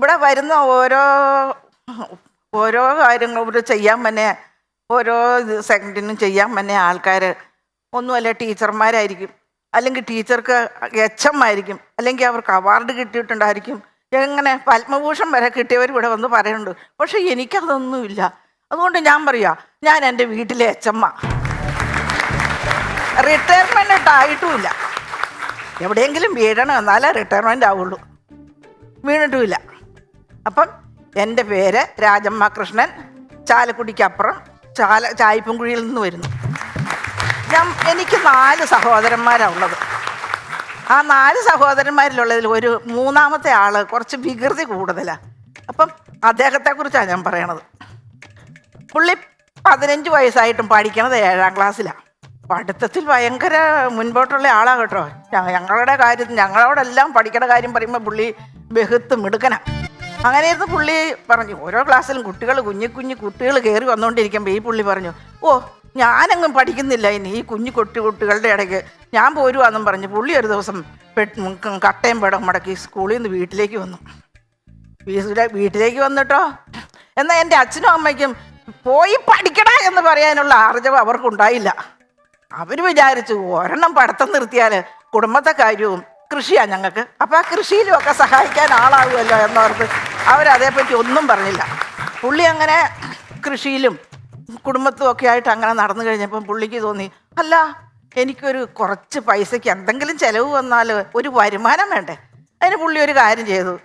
ഇവിടെ വരുന്ന ഓരോ ഓരോ കാര്യങ്ങളും ഇവിടെ ചെയ്യാൻ തന്നെ ഓരോ സെക്കൻഡിനും ചെയ്യാൻ തന്നെ ആൾക്കാർ ഒന്നുമല്ല ടീച്ചർമാരായിരിക്കും. അല്ലെങ്കിൽ ടീച്ചർക്ക് എച്ച് എം ആയിരിക്കും അല്ലെങ്കിൽ അവർക്ക് അവാർഡ് കിട്ടിയിട്ടുണ്ടായിരിക്കും. എങ്ങനെ പത്മഭൂഷൺ വരെ കിട്ടിയവർ ഇവിടെ വന്ന് പറയുന്നുണ്ട്. പക്ഷെ എനിക്കതൊന്നുമില്ല. അതുകൊണ്ട് ഞാൻ പറയാ ഞാൻ എന്റെ വീട്ടിലെ എച്ച് എമ്മ റിട്ടയർമെന്റ് ആയിട്ടുമില്ല എവിടെയെങ്കിലും വീഴണം എന്നാലേ റിട്ടയർമെന്റ് ആവുള്ളൂ വീണിട്ടുമില്ല. അപ്പം എന്റെ പേര് രാജമ്മ കൃഷ്ണൻ. ചാലക്കുടിക്കപ്പുറം. ചാല ചായപ്പുംകുഴിയിൽ നിന്ന് വരുന്നു. ഞാൻ എനിക്ക് നാല് സഹോദരന്മാരാണ് ഉള്ളത്. ആ നാല് സഹോദരന്മാരിലുള്ളതിൽ ഒരു മൂന്നാമത്തെ ആൾ കുറച്ച് വികൃതി കൂടുതലാണ് അപ്പം അദ്ദേഹത്തെക്കുറിച്ചാണ് ഞാൻ പറയണത്. പുള്ളി പതിനഞ്ച് വയസ്സായിട്ടും പഠിക്കണത് ഏഴാം ക്ലാസ്സിലാണ് പഠിത്തത്തിൽ ഭയങ്കര മുൻപോട്ടുള്ള ആളാണ് കേട്ടോ. ഞങ്ങളുടെ കാര്യത്തിൽ ഞങ്ങളോടെല്ലാം പഠിക്കണ കാര്യം പറയുമ്പോൾ പുള്ളി ബഹുത്ത് മിടുക്കന. അങ്ങനെ ഇരുന്ന് പുള്ളി പറഞ്ഞു. ഓരോ ക്ലാസ്സിലും കുട്ടികൾ കുഞ്ഞു കുഞ്ഞു കുട്ടികൾ കയറി വന്നുകൊണ്ടിരിക്കുമ്പോൾ ഈ പുള്ളി പറഞ്ഞു ഓ ഞാനെങ്ങും പഠിക്കുന്നില്ല ഇനി ഈ കുഞ്ഞു കൊട്ടി കുട്ടികളുടെ ഇടയ്ക്ക്. ഞാൻ പോരുവാന്നും പറഞ്ഞു. പുള്ളി ഒരു ദിവസം കട്ടയും പടം മുടക്കി സ്കൂളിൽ നിന്ന് വീട്ടിലേക്ക് വന്നു. വീട്ടിലെ വീട്ടിലേക്ക് വന്നിട്ടോ? എന്നാൽ എന്റെ അച്ഛനും അമ്മയ്ക്കും പോയി പഠിക്കടാ എന്ന് പറയാനുള്ള ആർജവം അവർക്കുണ്ടായില്ല. അവർ വിചാരിച്ചു ഒരെണ്ണം പഠിത്തം നിർത്തിയാൽ കുടുംബത്തെ കാര്യവും കൃഷിയാണ് ഞങ്ങൾക്ക് അപ്പോൾ ആ കൃഷിയിലും ഒക്കെ സഹായിക്കാൻ ആളാകുമല്ലോ എന്നോർത്ത് അവരതേപ്പറ്റി ഒന്നും പറഞ്ഞില്ല. പുള്ളി അങ്ങനെ കൃഷിയിലും കുടുംബത്തും ഒക്കെ ആയിട്ട് അങ്ങനെ നടന്നു കഴിഞ്ഞപ്പം പുള്ളിക്ക് തോന്നി അല്ല എനിക്കൊരു കുറച്ച് പൈസയ്ക്ക് എന്തെങ്കിലും ചിലവ് വന്നാൽ ഒരു വരുമാനം വേണ്ടേ? അതിന് പുള്ളി ഒരു കാര്യം ചെയ്തു.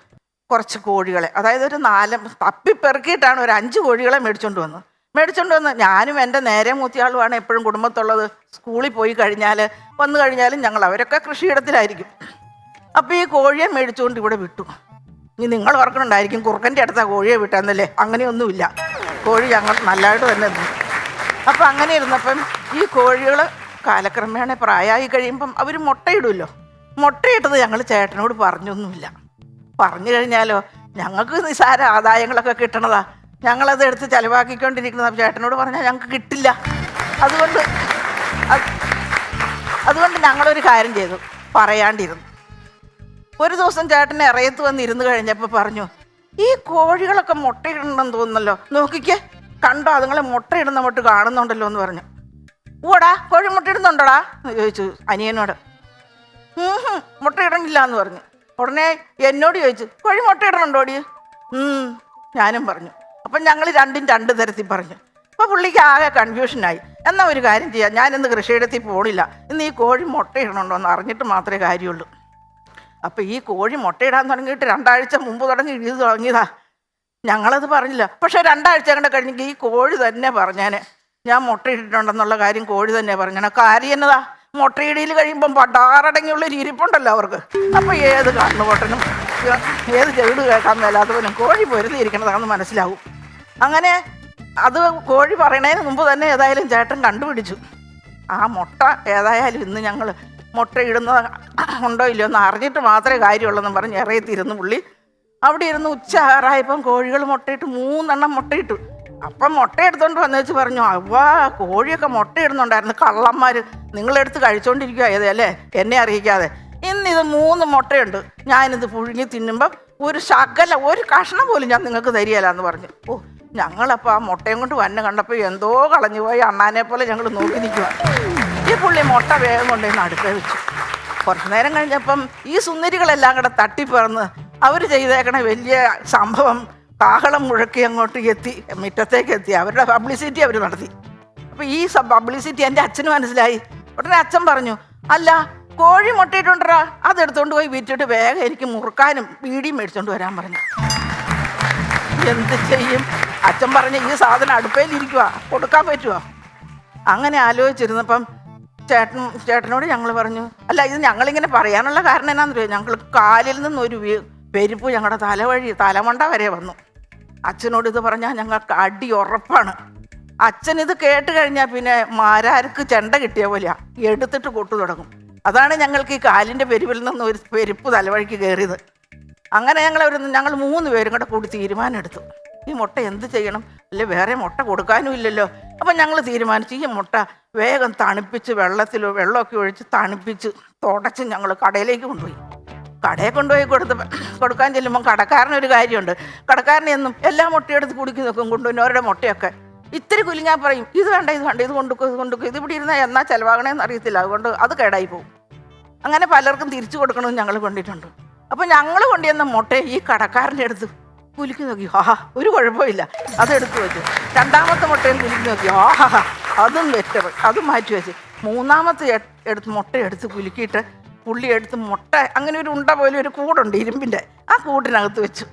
കുറച്ച് കോഴികളെ അതായത് ഒരു നാല് തപ്പിപ്പെറുക്കിയിട്ടാണ് ഒരു അഞ്ച് കോഴികളെ മേടിച്ചുകൊണ്ട് വന്നത്. മേടിച്ചുകൊണ്ട് വന്ന് ഞാനും എന്റെ നേരെ മൂത്തിയാളുമാണ് എപ്പോഴും കുടുംബത്തുള്ളത്. സ്കൂളിൽ പോയി കഴിഞ്ഞാൽ വന്നു കഴിഞ്ഞാലും ഞങ്ങൾ അവരൊക്കെ കൃഷിയിടത്തിലായിരിക്കും. അപ്പോൾ ഈ കോഴിയെ മേടിച്ചുകൊണ്ട് ഇവിടെ വിട്ടു. ഇനി നിങ്ങൾ ഓർക്കണുണ്ടായിരിക്കും കുറുക്കന്റെ അടുത്ത കോഴിയെ വിട്ടാന്നല്ലേ അങ്ങനെയൊന്നുമില്ല. കോഴി ഞങ്ങൾ നല്ലതായിട്ട് തന്നെ അപ്പം അങ്ങനെ ഇരുന്നപ്പം ഈ കോഴികൾ കാലക്രമേണ പ്രായമായി കഴിയുമ്പം അവർ മുട്ടയിടുമല്ലോ. മുട്ടയിട്ടത് ഞങ്ങൾ ചേട്ടനോട് പറഞ്ഞൊന്നുമില്ല. പറഞ്ഞു കഴിഞ്ഞാലോ ഞങ്ങൾക്ക് നിസാര ആദായങ്ങളൊക്കെ കിട്ടണതാ. ഞങ്ങളത് എടുത്ത് ചിലവാക്കിക്കൊണ്ടിരിക്കുന്നത് ചേട്ടനോട് പറഞ്ഞാൽ ഞങ്ങൾക്ക് കിട്ടില്ല. അതുകൊണ്ട് അത് അതുകൊണ്ട് ഞങ്ങളൊരു കാര്യം ചെയ്തു. പറയാണ്ടിരുന്നു. ഒരു ദിവസം ചേട്ടൻ ഇറയത്ത് വന്ന് ഇരുന്ന് കഴിഞ്ഞപ്പോൾ പറഞ്ഞു ഈ കോഴികളൊക്കെ മുട്ടയിടണമെന്ന് തോന്നുന്നല്ലോ. നോക്കിക്കേ. കണ്ടോ അതുങ്ങളെ മുട്ടയിടുന്ന മട്ട് കാണുന്നുണ്ടല്ലോ എന്ന് പറഞ്ഞു. ഓടാ കോഴി മുട്ടയിടുന്നുണ്ടോടാ? എന്ന് ചോദിച്ചു അനിയനോട്. "ഉം ഹും, മുട്ടയിടണില്ല എന്ന് പറഞ്ഞു. ഉടനെ എന്നോട് ചോദിച്ചു കോഴി മുട്ടയിടണുണ്ടോടി? ഞാനും പറഞ്ഞു. അപ്പം ഞങ്ങൾ രണ്ടും രണ്ട് തരത്തിൽ പറഞ്ഞു. അപ്പോൾ പുള്ളിക്ക് ആകെ കൺഫ്യൂഷനായി എന്നാൽ ഒരു കാര്യം ചെയ്യാം ഞാനിന്ന് കൃഷിയിടത്തിൽ പോണില്ല. ഇന്ന് ഈ കോഴി മുട്ടയിടണുണ്ടോ എന്ന് അറിഞ്ഞിട്ട് മാത്രമേ കാര്യമുള്ളൂ. അപ്പോൾ ഈ കോഴി മുട്ടയിടാൻ തുടങ്ങിയിട്ട് രണ്ടാഴ്ച മുമ്പ് തുടങ്ങി ഇത് തുടങ്ങിയതാ. ഞങ്ങളത് പറഞ്ഞില്ല. പക്ഷെ രണ്ടാഴ്ച കണ്ട കഴിഞ്ഞെങ്കിൽ ഈ കോഴി തന്നെ പറഞ്ഞേനെ. ഞാൻ മുട്ടയിട്ടിട്ടുണ്ടെന്നുള്ള കാര്യം കോഴി തന്നെ പറഞ്ഞേനെ. കാര്യം എന്നതാ? മുട്ടയിടയിൽ കഴിയുമ്പം പടാറടങ്ങിയുള്ള ഒരു ഇരിപ്പുണ്ടല്ലോ അവർക്ക്. അപ്പോൾ ഏത് കണ്ണുപൊട്ടനും ഏത് ചെവിട് കേൾക്കാൻ മേലാത്തവനും കോഴി പൊരുതിയിരിക്കണതാണെന്ന് മനസ്സിലാവും. അങ്ങനെ അത് കോഴി പറയണതിന് മുമ്പ് തന്നെ ഏതായാലും ചേട്ടൻ കണ്ടുപിടിച്ചു. ആ മുട്ട ഏതായാലും ഇന്ന് ഞങ്ങൾ മുട്ട ഇടുന്നത് ഉണ്ടോ ഇല്ലയോ എന്ന് അറിഞ്ഞിട്ട് മാത്രമേ കാര്യമുള്ളൂ പറഞ്ഞ് ഇറയത്തിരുന്ന് പുള്ളി. അവിടെ ഇരുന്ന് ഉച്ച ആറായപ്പം കോഴികൾ മുട്ടയിട്ട് മൂന്നെണ്ണം മുട്ടയിട്ടു. അപ്പം മുട്ട എടുത്തോണ്ട് വന്നു വെച്ച് പറഞ്ഞു അവ്വാ കോഴിയൊക്കെ മുട്ടയിടുന്നുണ്ടായിരുന്നു. കള്ളന്മാർ നിങ്ങളെടുത്ത് കഴിച്ചോണ്ടിരിക്കുക ഏതല്ലേ എന്നെ അറിയിക്കാതെ. ഇന്നിത് മൂന്ന് മുട്ടയുണ്ട്. ഞാനിത് പുഴുങ്ങി തിന്നുമ്പം ഒരു ശകല ഒരു കഷ്ണം പോലും ഞാൻ നിങ്ങൾക്ക് തരികയില്ല എന്ന് പറഞ്ഞു. ഓ ഞങ്ങളപ്പോൾ ആ മുട്ടയും കൊണ്ട് വന്നെ കണ്ടപ്പോൾ എന്തോ കളഞ്ഞു പോയി അണ്ണാനെ പോലെ ഞങ്ങൾ നോക്കി നിൽക്കുക ഈ പുള്ളി മുട്ട വേഗം കൊണ്ടുവന്ന് അടുത്ത് വെച്ചു. കുറച്ച് നേരം കഴിഞ്ഞപ്പം ഈ സുന്ദരികളെല്ലാം കൂടെ തട്ടിപ്പറന്ന് അവർ ചെയ്തേക്കണ വലിയ സംഭവം കാഹളം മുഴക്കി അങ്ങോട്ട് എത്തി മുറ്റത്തേക്ക് എത്തി അവരുടെ പബ്ലിസിറ്റി അവർ നടത്തി. അപ്പോൾ ഈ പബ്ലിസിറ്റി എന്റെ അച്ഛന് മനസ്സിലായി. ഉടനെ അച്ഛൻ പറഞ്ഞു അല്ല കോഴി മുട്ടയിട്ടുണ്ടോ അതെടുത്തോണ്ട് പോയി വിറ്റിട്ട് വേഗം എനിക്ക് മുറുക്കാനും പീടിയും മേടിച്ചോണ്ട് വരാൻ പറഞ്ഞു. എന്ത് ചെയ്യും? അച്ഛൻ പറഞ്ഞ ഈ സാധനം അടുപ്പയിലിരിക്കുക കൊടുക്കാൻ പറ്റുമോ അങ്ങനെ ആലോചിച്ചിരുന്നപ്പം ചേട്ടൻ ചേട്ടനോട് ഞങ്ങൾ പറഞ്ഞു അല്ല ഇത് ഞങ്ങളിങ്ങനെ പറയാനുള്ള കാരണം എന്നാന്ന് ഞങ്ങൾ കാലിൽ നിന്നൊരു പെരുപ്പ് ഞങ്ങളുടെ തലവഴി തലമണ്ട വരെ വന്നു. അച്ഛനോട് ഇത് പറഞ്ഞാൽ ഞങ്ങൾക്ക് അടി ഉറപ്പാണ്. അച്ഛൻ ഇത് കേട്ട് കഴിഞ്ഞാൽ പിന്നെ മാരാർക്ക് ചെണ്ട കിട്ടിയ പോലെയാണ് എടുത്തിട്ട് കൊട്ടു തുടങ്ങും. അതാണ് ഞങ്ങൾക്ക് ഈ കാലിന്റെ പെരുവിൽ നിന്ന് ഒരു പെരുപ്പ് തലവഴിക്ക് കയറിയത് അങ്ങനെ ഞങ്ങൾ ഒരു ഞങ്ങൾ മൂന്ന് പേരും കൂടെ കൂടി തീരുമാനമെടുത്തു. ഈ മുട്ട എന്ത് ചെയ്യണം? അല്ലെ വേറെ മുട്ട കൊടുക്കാനും ഇല്ലല്ലോ. അപ്പം ഞങ്ങൾ തീരുമാനിച്ചു ഈ മുട്ട വേഗം തണുപ്പിച്ച് വെള്ളത്തിൽ വെള്ളമൊക്കെ ഒഴിച്ച് തണുപ്പിച്ച് തുടച്ച് ഞങ്ങൾ കടയിലേക്ക് കൊണ്ടുപോയി. കടയിൽ കൊണ്ടുപോയി കൊടുത്ത് കൊടുക്കാൻ ചെല്ലുമ്പോൾ കടക്കാരനൊരു കാര്യമുണ്ട്. കടക്കാരനെന്നും എല്ലാ മുട്ടയെടുത്ത് കുടിക്കി നോക്കും കൊണ്ടുപോയി അവരുടെ മുട്ടയൊക്കെ. ഇത്തിരി കുലുങ്ങാൻ പറയും ഇത് വേണ്ട ഇത് വേണ്ട ഇത് കൊണ്ടുക്കോ ഇത് കൊണ്ടുക്കോ ഇത് ഇവിടെ ഇരുന്നാൽ എന്നാ ചിലവാകണേന്ന് അറിയത്തില്ല. അതുകൊണ്ട് അത് കേടായി പോകും അങ്ങനെ പലർക്കും തിരിച്ചു കൊടുക്കണമെന്ന് ഞങ്ങൾ കൊണ്ടിട്ടുണ്ട്. അപ്പോൾ ഞങ്ങൾ കൊണ്ടുവന്ന മുട്ടയെ ഈ കടക്കാരന്റെ അടുത്ത് കുലുക്കി നോക്കി. ആഹാ ഒരു കുഴപ്പമില്ല. അതെടുത്ത് വെച്ചു. രണ്ടാമത്തെ മുട്ടയിൽ കുലുക്കി നോക്കി. ആഹാ അതും ബെറ്റർ അതും മാറ്റി വെച്ച്. മൂന്നാമത്തെ എടുത്ത് മുട്ട എടുത്ത് കുലുക്കിയിട്ട് പുള്ളി എടുത്ത് മുട്ട അങ്ങനെ ഒരു ഉണ്ട പോലെ ഒരു കൂടുണ്ട് ഇരുമ്പിന്റെ ആ കൂട്ടിനകത്ത് വെച്ചു.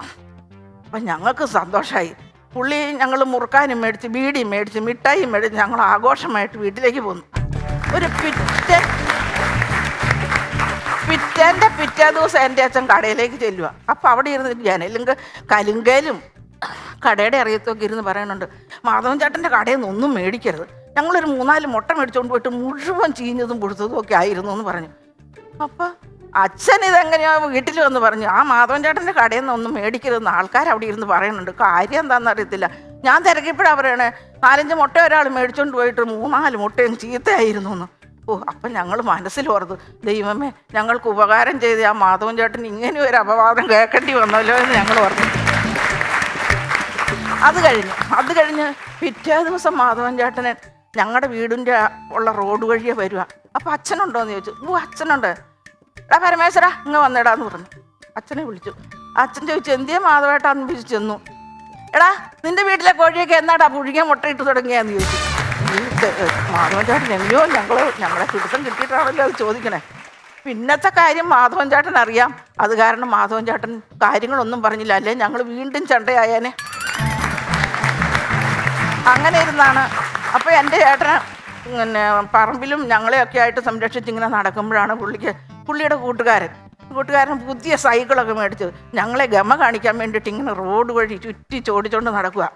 അപ്പം ഞങ്ങൾക്ക് സന്തോഷമായി പുള്ളി ഞങ്ങൾ മുറുക്കാനും മേടിച്ച് ബീഡിയും മേടിച്ച് മിഠായിയും മേടിച്ച് ഞങ്ങൾ ആഘോഷമായിട്ട് വീട്ടിലേക്ക് പോന്നു. ഒരു പിറ്റേ പിറ്റേന്റെ പിറ്റേ ദിവസം എന്റെ അച്ഛൻ കടയിലേക്ക് ചെല്ലുക അപ്പം അവിടെ ഇരുന്ന് ജനലും കലുങ്കയിലും കടയുടെ അറിയത്തൊക്കെ ഇരുന്ന് പറയുന്നുണ്ട് മാധവൻ ചേട്ടന്റെ കടയിൽ നിന്ന് ഒന്നും മേടിക്കരുത്. ഞങ്ങളൊരു മൂന്നാൽ മുട്ട മേടിച്ചുകൊണ്ട് പോയിട്ട് മുഴുവൻ ചീഞ്ഞതും പൊടുത്തതും ഒക്കെ ആയിരുന്നു എന്ന് പറഞ്ഞു. അപ്പം അച്ഛൻ ഇതെങ്ങനെയാ വീട്ടിൽ വന്ന് പറഞ്ഞു ആ മാധവൻ ചേട്ടന്റെ കടയിൽ നിന്ന് ഒന്നും മേടിക്കരുതെന്ന് ആൾക്കാർ അവിടെ ഇരുന്ന് പറയുന്നുണ്ട് കാര്യം എന്താണെന്ന് അറിയത്തില്ല. ഞാൻ തിരക്കിപ്പോഴാണ് പറയണേ നാലഞ്ച് മുട്ട ഒരാൾ മേടിച്ചുകൊണ്ട് പോയിട്ട് മൂന്നാൽ മുട്ടയും ചീത്തയായിരുന്നു എന്ന്. ഓ അപ്പം ഞങ്ങൾ ഓർത്തു ദൈവമേ ഞങ്ങൾക്ക് ഉപകാരം ചെയ്ത് ആ മാധവൻ ചേട്ടൻ ഇങ്ങനെ ഒരു അപവാദം കേൾക്കേണ്ടി വന്നല്ലോ എന്ന് ഞങ്ങൾ ഓർത്തു. അത് കഴിഞ്ഞു അത് കഴിഞ്ഞ് പിറ്റേ ദിവസം മാധവൻ ചേട്ടന് ഞങ്ങളുടെ വീടിന്റെ ഉള്ള റോഡ് വഴിയേ വരിക. അപ്പം അച്ഛനുണ്ടോ എന്ന് ചോദിച്ചു. ഓ അച്ഛനുണ്ട്. എടാ പരമേശ്വര ഇങ്ങ് വന്നിടാന്ന് പറഞ്ഞു. അച്ഛനെ വിളിച്ചു. അച്ഛൻ ചോദിച്ചു എന്തിയെ മാധവേട്ടാന്ന് വിളിച്ചു ചെന്നു. എടാ നിന്റെ വീട്ടിലെ കോഴിയൊക്കെ എന്നാടാ പുഴുങ്ങിയ മുട്ടയിട്ട് തുടങ്ങിയാന്ന് ചോദിച്ചു. മാധവൻ ചേട്ടൻ എങ്ങനെയോ ഞങ്ങൾ ഞങ്ങളെ പിടുത്തം കിട്ടിയിട്ടാണല്ലോ അത് ചോദിക്കണേ. പിന്നത്തെ കാര്യം മാധവൻ ചേട്ടൻ അറിയാം. അത് കാരണം മാധവൻ ചേട്ടൻ കാര്യങ്ങളൊന്നും പറഞ്ഞില്ല. അല്ലേ? ഞങ്ങൾ വീണ്ടും ചണ്ടയായേനെ. അങ്ങനെ ഇരുന്നാണ്. അപ്പോൾ എന്റെ ചേട്ടന് പിന്നെ പറമ്പിലും ഞങ്ങളെയൊക്കെ ആയിട്ട് സംരക്ഷിച്ച് ഇങ്ങനെ നടക്കുമ്പോഴാണ് പുള്ളിക്ക് പുള്ളിയുടെ കൂട്ടുകാരൻ. കൂട്ടുകാരൻ പുതിയ സൈക്കിളൊക്കെ മേടിച്ചത്. ഞങ്ങളെ ഗമ കാണിക്കാൻ വേണ്ടിയിട്ട് ഇങ്ങനെ റോഡ് വഴി ചുറ്റി ചോടിച്ചോണ്ട് നടക്കുക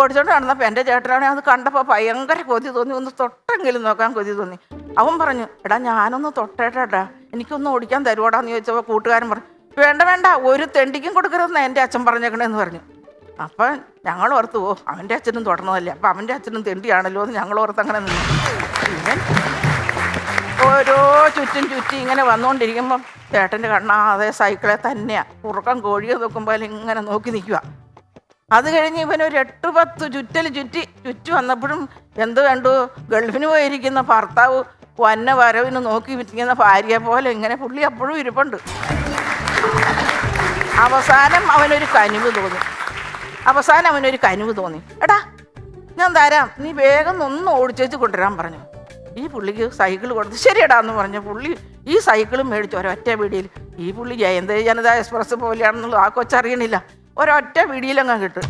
ഓടിച്ചോണ്ട് നടന്നപ്പോൾ എന്റെ ചേട്ടനാണെങ്കിൽ അത് കണ്ടപ്പോൾ ഭയങ്കര കൊതി തോന്നി. ഒന്ന് തൊട്ടെങ്കിലും നോക്കാൻ കൊതി തോന്നി. അവൻ പറഞ്ഞു എടാ ഞാനൊന്ന് തൊട്ടേട്ടാ. എനിക്കൊന്ന് ഓടിക്കാൻ തരുവാടാന്ന് ചോദിച്ചപ്പോൾ കൂട്ടുകാരൻ പറഞ്ഞു വേണ്ട വേണ്ട. ഒരു തെണ്ടിക്കും കൊടുക്കരുതെന്ന് എന്റെ അച്ഛൻ പറഞ്ഞേക്കണേന്ന് പറഞ്ഞു. അപ്പം ഞങ്ങൾ ഓർത്തു ഓ അവന്റെ അച്ഛനും തുടർന്നതല്ലേ. അപ്പം അവന്റെ അച്ഛനും തെണ്ടിയാണല്ലോ എന്ന് ഞങ്ങൾ ഓർത്ത് അങ്ങനെ നിന്നു. ഇവൻ ഓരോ ചുറ്റും ചുറ്റി ഇങ്ങനെ വന്നുകൊണ്ടിരിക്കുമ്പം ചേട്ടന്റെ കണ്ണാതെ സൈക്കിളെ തന്നെയാണ് ഉറക്കം കോഴിയെ നോക്കുമ്പോൾ ഇങ്ങനെ നോക്കി നിൽക്കുക അത് കഴിഞ്ഞ് ഇവൻ ഒരു എട്ട് പത്ത് ചുറ്റൽ ചുറ്റി ചുറ്റി വന്നപ്പോഴും എന്ത് കണ്ടു ഗൾഫിന് പോയിരിക്കുന്ന ഭർത്താവ് വന്ന വരവിന് നോക്കി വിറ്റിരിക്കുന്ന ഭാര്യയെ പോലെ ഇങ്ങനെ പുള്ളി അപ്പോഴും ഇരിപ്പുണ്ട്. അവസാനം അവനൊരു കനിവ് തോന്നി. അവസാനം അവനൊരു കനിവ് തോന്നി. എടാ ഞാൻ തരാം. നീ വേഗം ഒന്ന് ഓടിച്ചേച്ച് കൊണ്ടുവരാൻ പറഞ്ഞു. ഈ പുള്ളിക്ക് സൈക്കിൾ കൊടുത്ത് ശരിയടാ എന്ന് പറഞ്ഞു. പുള്ളി ഈ സൈക്കിളും മേടിച്ചു ഒരൊറ്റ പീടിയിൽ ഈ പുള്ളി ജയന്ത ജനത എക്സ്പ്രസ് പോലെയാണെന്നുള്ളത് ആ കൊച്ചറിയണില്ല. ഒരൊറ്റ പിടിയിലങ്ങ് കിട്ടും.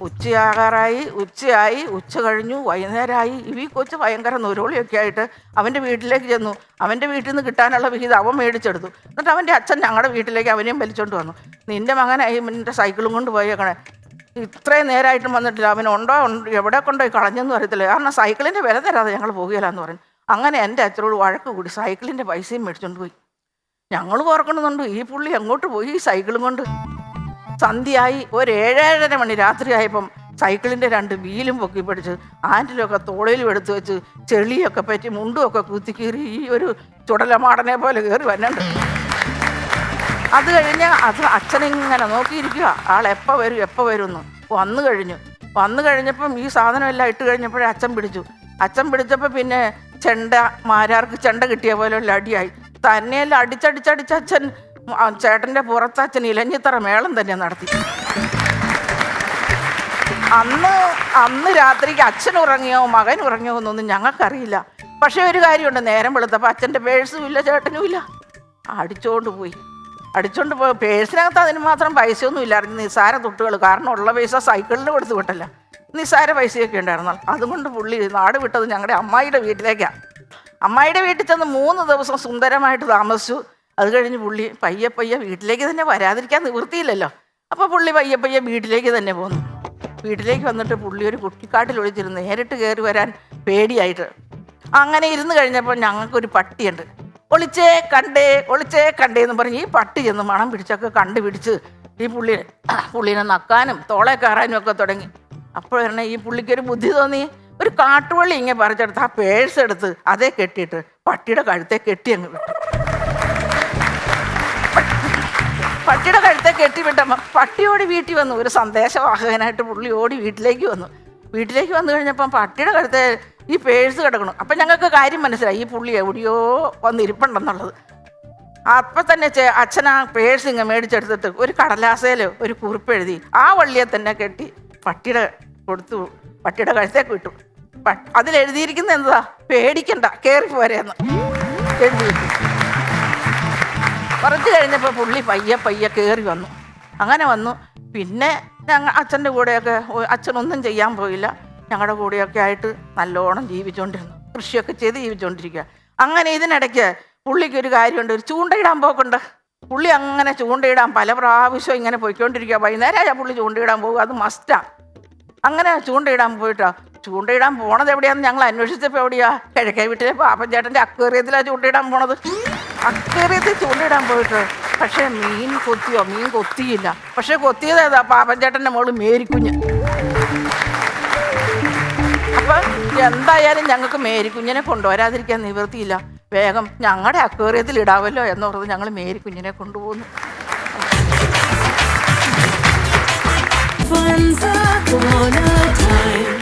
ഉച്ചയാകാറായി ഉച്ചയായി ഉച്ച കഴിഞ്ഞു വൈകുന്നേരമായി. ഈ കൊച്ച് ഭയങ്കര നൊരോളിയൊക്കെ ആയിട്ട് അവന്റെ വീട്ടിലേക്ക് ചെന്നു. അവന്റെ വീട്ടിൽ നിന്ന് കിട്ടാനുള്ള വിഹിതം അവൻ മേടിച്ചെടുത്തു. എന്നിട്ട് അവന്റെ അച്ഛൻ ഞങ്ങളുടെ വീട്ടിലേക്ക് അവനെയും വലിച്ചോണ്ട് വന്നു. നിന്റെ മകനായി നിന്റെ സൈക്കിളും കൊണ്ട് പോയേക്കണേ. ഇത്രയും നേരമായിട്ടും വന്നിട്ടില്ല. അവൻ ഉണ്ടോ? എവിടെ കൊണ്ടുപോയി കളഞ്ഞെന്ന് അറിയത്തില്ല. കാരണം സൈക്കിളിന്റെ വില തരാതെ ഞങ്ങൾ പോകുകയില്ലെന്ന് പറഞ്ഞു. അങ്ങനെ എന്റെ അച്ഛനോട് വഴക്ക് കൂടി സൈക്കിളിന്റെ പൈസയും മേടിച്ചോണ്ട് പോയി. ഞങ്ങൾ ഓർക്കണമെന്നുണ്ട് ഈ പുള്ളി എങ്ങോട്ട് പോയി ഈ സൈക്കിളും കൊണ്ട്? സന്ധ്യയായി ഒരു ഏഴേഴര മണി രാത്രിയായപ്പം സൈക്കിളിന്റെ രണ്ട് വീലും പൊക്കി പിടിച്ച് ആന്റിലൊക്കെ തോളയിലും എടുത്ത് വെച്ച് ചെളിയൊക്കെ പറ്റി മുണ്ടുമൊക്കെ കുത്തി കീറി ഈ ഒരു ചുടലമാടനെ പോലെ കയറി വന്നുണ്ട് അത് കഴിഞ്ഞ് അത് അച്ഛനിങ്ങനെ നോക്കിയിരിക്കുക. ആൾ എപ്പോൾ വരും എപ്പോൾ വരും എന്ന് വന്നു കഴിഞ്ഞു. വന്നു കഴിഞ്ഞപ്പം ഈ സാധനം എല്ലാം ഇട്ട് കഴിഞ്ഞപ്പോഴേ അച്ഛൻ പിടിച്ചു. അച്ഛൻ പിടിച്ചപ്പോൾ പിന്നെ ചെണ്ട മാരാർക്ക് ചെണ്ട കിട്ടിയ പോലെ ഉള്ള അടിയായി. തന്നെയെല്ലാം അടിച്ചടിച്ചടിച്ച് അച്ഛൻ ചേട്ടന്റെ പുറത്തച്ഛൻ ഇലഞ്ഞിത്തറ മേളം തന്നെ നടത്തി. അന്ന് അന്ന് രാത്രിക്ക് അച്ഛൻ ഉറങ്ങിയോ മകൻ ഉറങ്ങിയോ എന്നൊന്നും ഞങ്ങൾക്കറിയില്ല. പക്ഷേ ഒരു കാര്യമുണ്ട് നേരം വെളുത്തപ്പോൾ അച്ഛന്റെ പേഴ്സും ഇല്ല ചേട്ടനും ഇല്ല. അടിച്ചോണ്ട് പോയി. അടിച്ചോണ്ട് പോയി പേഴ്സിനകത്ത് അതിന് മാത്രം പൈസയൊന്നും ഇല്ലായിരുന്നു നിസ്സാര തൊട്ടുകൾ കാരണം ഉള്ള പൈസ സൈക്കിളിന് കൊടുത്തു വിട്ടല്ല. നിസ്സാര പൈസയൊക്കെ ഉണ്ടായിരുന്നു അതുകൊണ്ട് പുള്ളി നാട് വിട്ടത് ഞങ്ങളുടെ അമ്മായിയുടെ വീട്ടിലേക്കാണ് അമ്മായിയുടെ വീട്ടിൽ ചെന്ന് മൂന്ന് ദിവസം സുന്ദരമായിട്ട് താമസിച്ചു. അത് കഴിഞ്ഞ് പുള്ളി പയ്യെ പയ്യെ വീട്ടിലേക്ക് തന്നെ വരാതിരിക്കാൻ നിവൃത്തിയില്ലല്ലോ. അപ്പോൾ പുള്ളി പയ്യെ പയ്യെ വീട്ടിലേക്ക് തന്നെ പോന്നു. വീട്ടിലേക്ക് വന്നിട്ട് പുള്ളി ഒരു കുട്ടിക്കാട്ടിൽ ഒളിച്ചിരുന്ന് നേരിട്ട് കയറി വരാൻ പേടിയായിട്ട്. അങ്ങനെ ഇരുന്ന് കഴിഞ്ഞപ്പോൾ ഞങ്ങൾക്കൊരു പട്ടിയുണ്ട്. ഒളിച്ചേ കണ്ടേ ഒളിച്ചേ കണ്ടേ എന്ന് പറഞ്ഞ് ഈ പട്ടി ചെന്ന് മണം പിടിച്ചൊക്കെ കണ്ടുപിടിച്ച് ഈ പുള്ളി പുള്ളിനെ നക്കാനും തോളെ കയറാനും ഒക്കെ തുടങ്ങി. അപ്പോഴാണ് ഈ പുള്ളിക്കൊരു ബുദ്ധി തോന്നി. ഒരു കാട്ടുവള്ളി ഇങ്ങനെ പറിച്ചെടുത്ത് ആ പേഴ്സ് എടുത്ത് അതേ കെട്ടിയിട്ട് പട്ടിയുടെ കഴുത്തെ കെട്ടി അങ്ങ് വിട്ടു. പട്ടിയുടെ കഴുത്തെ കെട്ടിവിട്ടമ്മ പട്ടിയോടി വീട്ടിൽ വന്നു. ഒരു സന്ദേശവാഹകനായിട്ട് പുള്ളി ഓടി വീട്ടിലേക്ക് വന്നു. വീട്ടിലേക്ക് വന്നു കഴിഞ്ഞപ്പം പട്ടിയുടെ കഴുത്തെ ഈ പേഴ്സ് കിടക്കണം അപ്പം ഞങ്ങൾക്ക് കാര്യം മനസ്സിലായി. ഈ പുള്ളി എവിടെയോ വന്നിരിപ്പുണ്ടെന്നുള്ളത്. അപ്പം തന്നെ അച്ഛൻ ആ പേഴ്സ് ഇങ്ങ് മേടിച്ചെടുത്തിട്ട് ഒരു കടലാസയിൽ ഒരു കുറിപ്പ് എഴുതി. ആ വള്ളിയെ തന്നെ കെട്ടി പട്ടിയുടെ കൊടുത്തു. പട്ടിയുടെ കഴുത്തേക്ക് വിട്ടു പ- അതിലെഴുതിയിരിക്കുന്നത് എന്താ? പേടിക്കണ്ട. കയറി പോരെയെന്ന് എഴുതി വിട്ടു കുറച്ച് കഴിഞ്ഞപ്പോൾ പുള്ളി പയ്യെ പയ്യെ കയറി വന്നു. അങ്ങനെ വന്നു. പിന്നെ ഞങ്ങൾ അച്ഛന്റെ കൂടെയൊക്കെ അച്ഛനൊന്നും ചെയ്യാൻ പോയില്ല. ഞങ്ങളുടെ കൂടെയൊക്കെ ആയിട്ട് നല്ലോണം ജീവിച്ചുകൊണ്ടിരുന്നു കൃഷിയൊക്കെ ചെയ്ത് ജീവിച്ചുകൊണ്ടിരിക്കുക അങ്ങനെ ഇതിനിടയ്ക്ക് പുള്ളിക്ക് ഒരു കാര്യമുണ്ട്. ഒരു ചൂണ്ടയിടാൻ പോക്കുണ്ട്. പുള്ളി അങ്ങനെ ചൂണ്ടയിടാൻ പല പ്രാവശ്യം ഇങ്ങനെ പോയിക്കൊണ്ടിരിക്കുക വൈകുന്നേരം പുള്ളി ചൂണ്ടയിടാൻ പോകുക അത് മസ്റ്റാണ് അങ്ങനെ ചൂണ്ടയിടാൻ പോയിട്ടാ. ചൂണ്ടയിടാൻ പോണത് എവിടെയാന്ന് ഞങ്ങൾ അന്വേഷിച്ചപ്പോൾ എവിടെയാ? കിഴക്കേ വീട്ടിലെ പാപ്പൻ ചേട്ടന്റെ അക്വേറിയത്തിലാണ് ചൂണ്ടയിടാൻ പോണത്. അക്കറിയത്തിൽ ചൂണ്ടിടാൻ പോയിട്ട് പക്ഷേ മീൻ കൊത്തിയോ മീൻ കൊത്തിയില്ല. പക്ഷെ കൊത്തിയത് ഏതാ? പാപ്പൻചേട്ടന്റെ മോൾ മേരിക്കുഞ്ഞ്. അപ്പം എന്തായാലും ഞങ്ങൾക്ക് മേരിക്കുഞ്ഞിനെ കൊണ്ടുവരാതിരിക്കാൻ നിവൃത്തിയില്ല. വേഗം ഞങ്ങളുടെ അക്വേറിയത്തിൽ ഇടാവല്ലോ എന്ന് പറഞ്ഞ് ഞങ്ങൾ മേരിക്കുഞ്ഞിനെ കൊണ്ടുപോകുന്നു time